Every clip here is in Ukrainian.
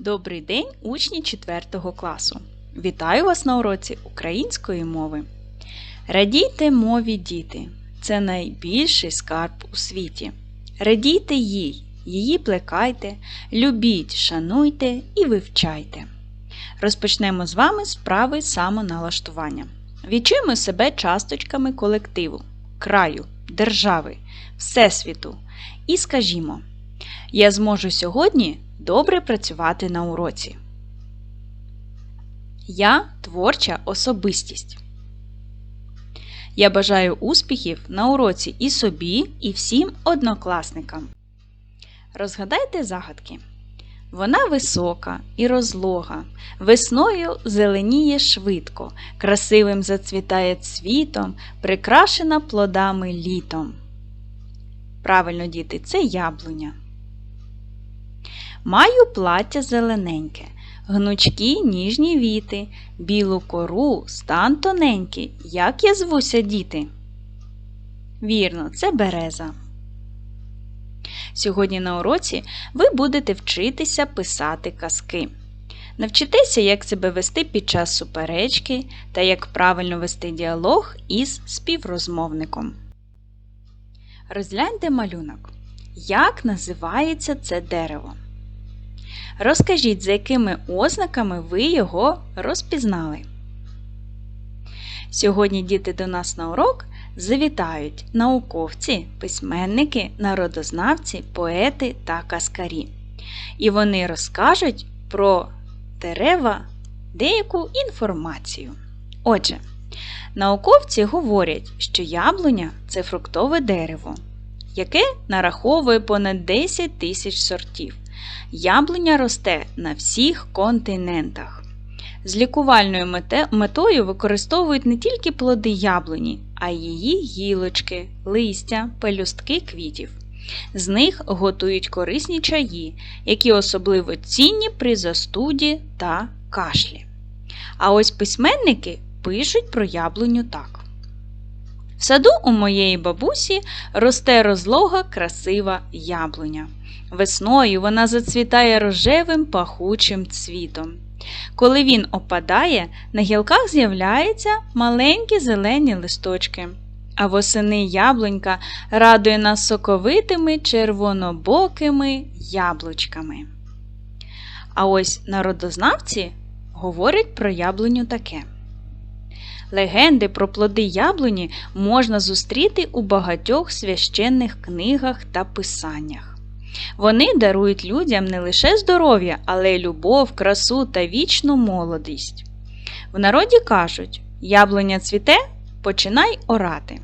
Добрий день, учні 4 класу. Вітаю вас на уроці української мови. Радійте мові діти. Це найбільший скарб у світі. Радійте їй, її плекайте, любіть, шануйте і вивчайте. Розпочнемо з вами справи самоналаштування. Відчуємо себе часточками колективу, краю, держави, Всесвіту. І скажімо: Я зможу сьогодні добре працювати на уроці. Я творча особистість. Я бажаю успіхів на уроці і собі, і всім однокласникам. Розгадайте загадки. Вона висока і розлога, весною зеленіє швидко, красивим зацвітає цвітом, прикрашена плодами літом. Правильно, діти, це яблуня. Маю плаття зелененьке, гнучкі ніжні віти, білу кору, стан тоненький. Як я звуся, діти? Вірно, це береза. Сьогодні на уроці ви будете вчитися писати казки. Навчитеся, як себе вести під час суперечки та як правильно вести діалог із співрозмовником. Розгляньте малюнок. Як називається це дерево? Розкажіть, за якими ознаками ви його розпізнали. Сьогодні діти до нас на урок завітають науковці, письменники, народознавці, поети та каскарі. І вони розкажуть про дерева деяку інформацію. Отже, науковці говорять, що яблуня це фруктове дерево, яке нараховує понад 10 тисяч сортів. Яблуня росте на всіх континентах. З лікувальною метою використовують не тільки плоди яблуні, а й її гілочки, листя, пелюстки квітів. З них готують корисні чаї, які особливо цінні при застуді та кашлі. А ось письменники пишуть про яблуню так. В саду у моєї бабусі росте розлога красива яблуня. Весною вона зацвітає рожевим пахучим цвітом. Коли він опадає, на гілках з'являються маленькі зелені листочки, а восени яблунька радує нас соковитими червонобокими яблучками. А ось народознавці говорять про яблуню таке. Легенди про плоди яблуні можна зустріти у багатьох священних книгах та писаннях. Вони дарують людям не лише здоров'я, але й любов, красу та вічну молодість. В народі кажуть: яблуня цвіте, починай орати.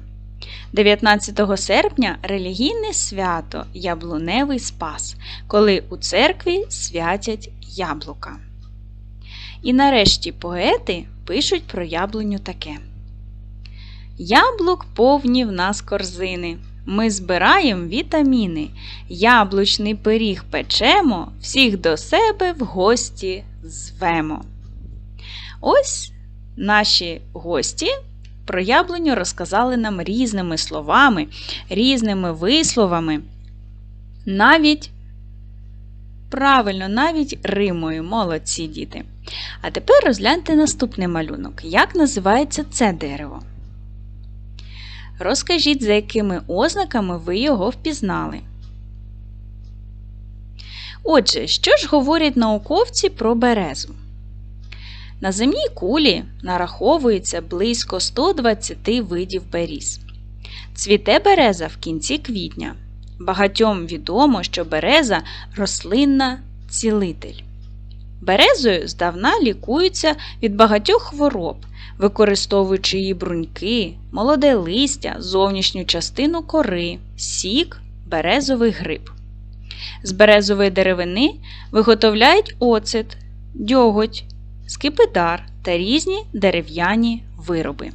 19 серпня релігійне свято Яблуневий Спас, коли у церкві святять яблука. І нарешті поети пишуть про яблуню таке. Яблук повні в нас корзини. Ми збираємо вітаміни, яблучний пиріг печемо, всіх до себе в гості звемо. Ось наші гості про яблуню розказали нам різними словами, різними висловами. Навіть правильно, навіть римою, молодці діти. А тепер розгляньте наступний малюнок. Як називається це дерево? Розкажіть, за якими ознаками ви його впізнали. Отже, що ж говорять науковці про березу? На земній кулі нараховується близько 120 видів беріз. Цвіте береза в кінці квітня. Багатьом відомо, що береза рослинна цілитель. Березою здавна лікуються від багатьох хвороб, використовуючи її бруньки, молоде листя, зовнішню частину кори, сік, березовий гриб. З березової деревини виготовляють оцет, дьоготь, скипидар та різні дерев'яні вироби.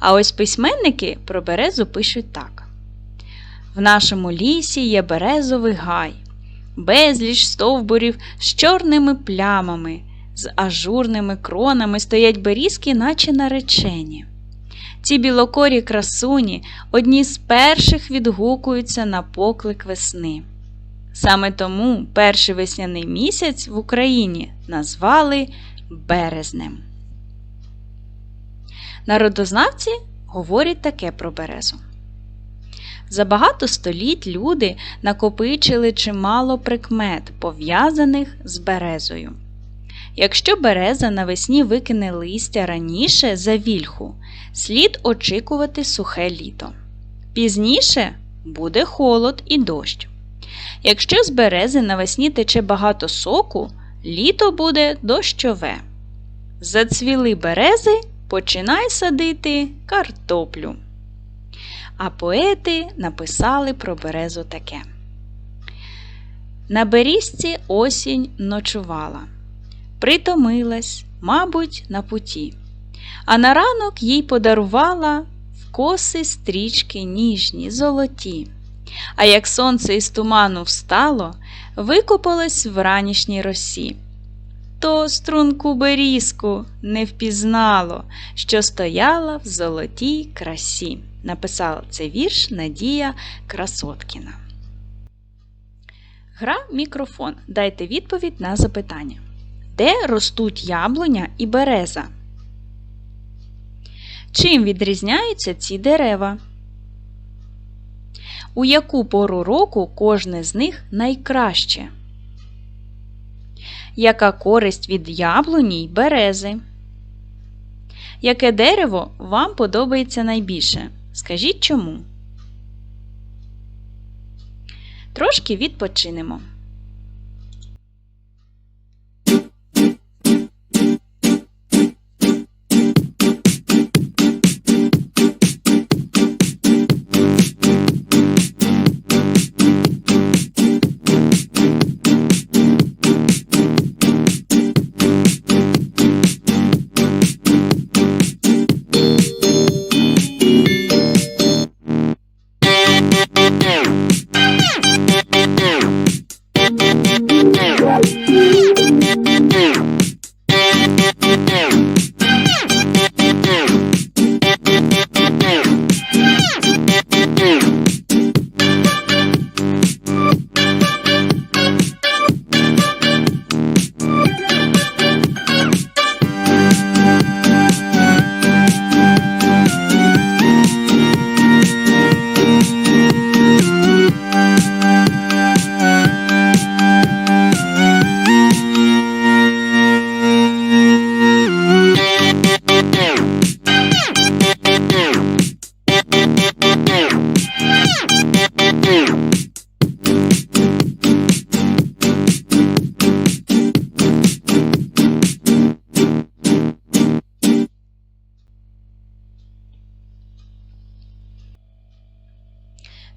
А ось письменники про березу пишуть так: В нашому лісі є березовий гай, безліч стовбурів з чорними плямами з ажурними кронами стоять берізки, наче наречені. Ці білокорі красуні одні з перших відгукуються на поклик весни. Саме тому перший весняний місяць в Україні назвали березнем. Народознавці говорять таке про березу. За багато століть люди накопичили чимало прикмет, пов'язаних з березою. Якщо береза навесні викине листя раніше за вільху, слід очікувати сухе літо. Пізніше буде холод і дощ. Якщо з берези навесні тече багато соку, літо буде дощове. Зацвіли берези, починай садити картоплю. А поети написали про березу таке. На берізці осінь ночувала, притомилась, мабуть, на путі, а на ранок їй подарувала в коси стрічки ніжні, золоті. А як сонце із туману встало, викопалось в ранішній росі. То струнку берізку не впізнало, що стояла в золотій красі. Написала цей вірш Надія Красоткіна. Гра мікрофон. Дайте відповідь на запитання. Де ростуть яблуня і береза? Чим відрізняються ці дерева? У яку пору року кожне з них найкраще? Яка користь від яблуні й берези? Яке дерево вам подобається найбільше? Скажіть чому? Трошки відпочинемо.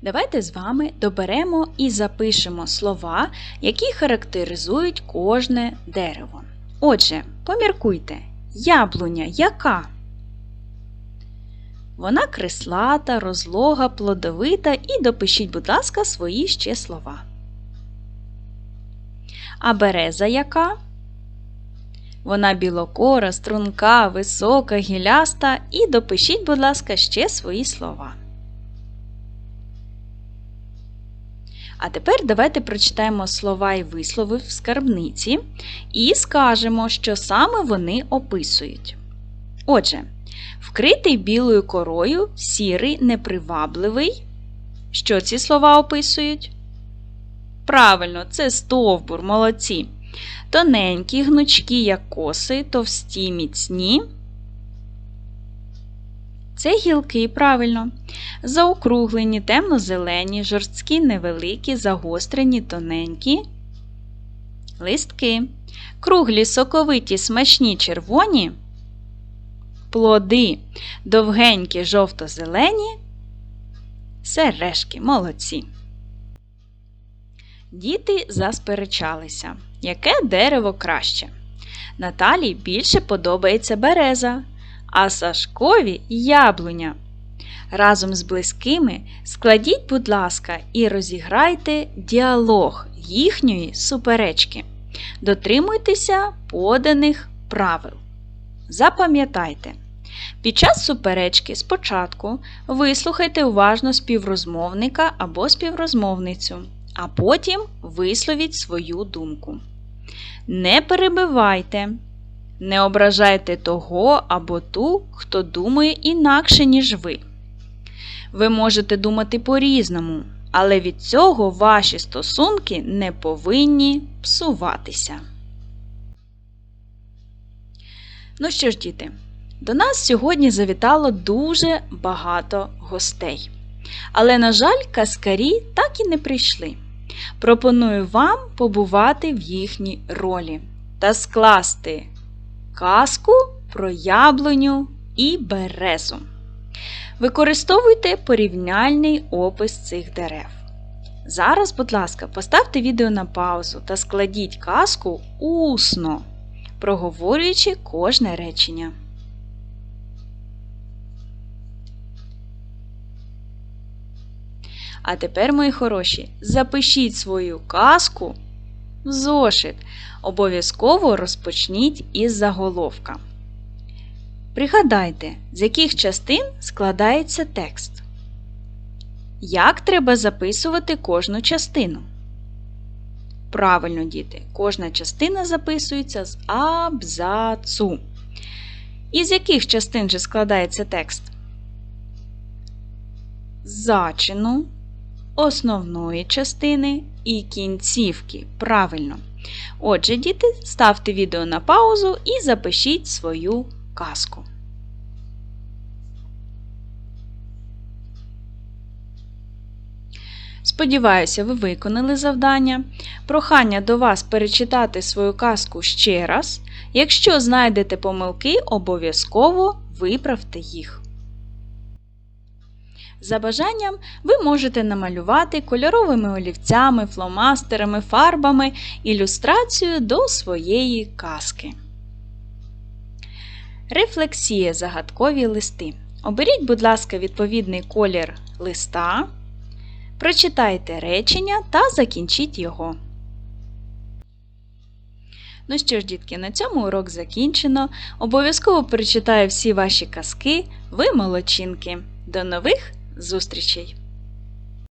Давайте з вами доберемо і запишемо слова, які характеризують кожне дерево. Отже, поміркуйте, яблуня яка? Вона крислата, розлога, плодовита і допишіть, будь ласка, свої ще слова. А береза яка? Вона білокора, струнка, висока, гіляста і допишіть, будь ласка, ще свої слова. А тепер давайте прочитаємо слова і вислови в скарбниці і скажемо, що саме вони описують. Отже, вкритий білою корою, сірий, непривабливий. Що ці слова описують? Правильно, це стовбур, молодці. Тоненькі, гнучкі, як коси, товсті, міцні. Це гілки, правильно. Заокруглені, темно-зелені, жорсткі, невеликі, загострені, тоненькі. Листки. Круглі, соковиті, смачні червоні. Плоди довгенькі, жовто-зелені. Сережки молодці. Діти засперечалися. Яке дерево краще? Наталі більше подобається береза а Сашкові яблуня. Разом з близькими складіть, будь ласка, і розіграйте діалог їхньої суперечки. Дотримуйтеся поданих правил. Запам'ятайте, під час суперечки спочатку вислухайте уважно співрозмовника або співрозмовницю, а потім висловіть свою думку. Не перебивайте, не ображайте того або ту, хто думає інакше, ніж ви. Ви можете думати по-різному, але від цього ваші стосунки не повинні псуватися. Ну що ж, діти, до нас сьогодні завітало дуже багато гостей. Але, на жаль, каскарі так і не прийшли. Пропоную вам побувати в їхній ролі та скласти казку про яблуню і березу. Використовуйте порівняльний опис цих дерев. Зараз, будь ласка, поставте відео на паузу та складіть казку усно, проговорюючи кожне речення. А тепер, мої хороші, запишіть свою казку зошит. Обов'язково розпочніть із заголовка. Пригадайте, з яких частин складається текст. Як треба записувати кожну частину? Правильно, діти, кожна частина записується з абзацу. Із яких частин же складається текст? Зачину, основної частини і кінцівки. Правильно. Отже, діти, ставте відео на паузу і запишіть свою казку. Сподіваюся, ви виконали завдання. Прохання до вас перечитати свою казку ще раз. Якщо знайдете помилки, обов'язково виправте їх. За бажанням ви можете намалювати кольоровими олівцями, фломастерами, фарбами ілюстрацію до своєї казки. Рефлексія загадкові листи. Оберіть, будь ласка, відповідний колір листа. Прочитайте речення та закінчіть його. Ну що ж, дітки, на цьому урок закінчено. Обов'язково перечитаю всі ваші казки. Ви молодчинки. До нових зустрічей!